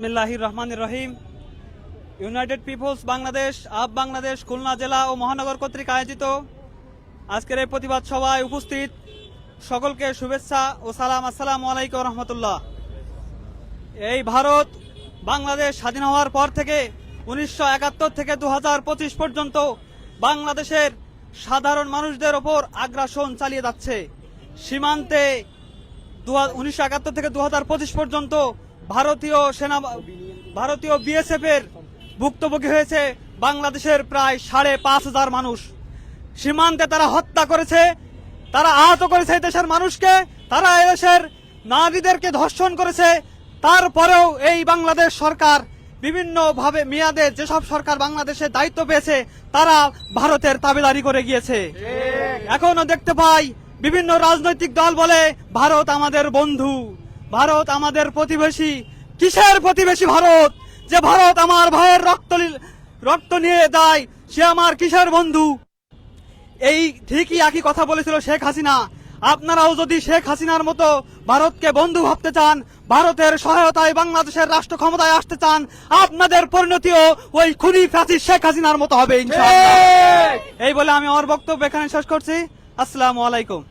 বিসমিল্লাহির রহমান রহিম। ইউনাইটেড পিপলস বাংলাদেশ আপ বাংলাদেশ, খুলনা জেলা ও মহানগর কর্তৃক আয়োজিত আজকের এই প্রতিবাদ সভায় উপস্থিত সকলকে শুভেচ্ছা ও সালাম। আসসালামু আলাইকুম রহমতুল্লাহ। এই ভারত বাংলাদেশ স্বাধীন হওয়ার পর থেকে উনিশশো একাত্তর থেকে দু পর্যন্ত বাংলাদেশের সাধারণ মানুষদের ওপর আগ্রাসন চালিয়ে যাচ্ছে। সীমান্তে উনিশশো একাত্তর থেকে দু পর্যন্ত ভারতীয় সেনা ভারতীয় বিএসএফ এর ভুক্তভোগী হয়েছে বাংলাদেশের প্রায় সাড়ে পাঁচ হাজার মানুষ। সীমান্তে তারা হত্যা করেছে তারা আহত করেছে এই দেশের মানুষকে তারা এদেশের নারীদেরকে ধর্ষণ করেছে। তারপরেও এই বাংলাদেশ সরকার বিভিন্ন ভাবে মেয়াদে যেসব সরকার বাংলাদেশে দায়িত্ব পেয়েছে তারা ভারতের তাবেদারি করে গিয়েছে। এখনও দেখতে পাই বিভিন্ন রাজনৈতিক দল বলে ভারত আমাদের বন্ধু। ভারত আমাদের প্রতিবেশী। কিসের প্রতিবেশী ভারত? যে ভারত আমার ভাইয়ের রক্ত রক্ত নিয়ে দেয় সে আমার কিসের বন্ধু? এই ঠিকই একই কথা বলেছিল শেখ হাসিনা। আপনারাও যদি শেখ হাসিনার মতো ভারতকে বন্ধু ভাবতে চান ভারতের সহায়তায় বাংলাদেশের রাষ্ট্র ক্ষমতায় আসতে চান আপনাদের পরিণতিও ওই খুনি ফ্যাসিস্ট শেখ হাসিনার মতো হবে এই বলে আমি আমার বক্তব্য এখানে শেষ করছি। আসসালামু আলাইকুম।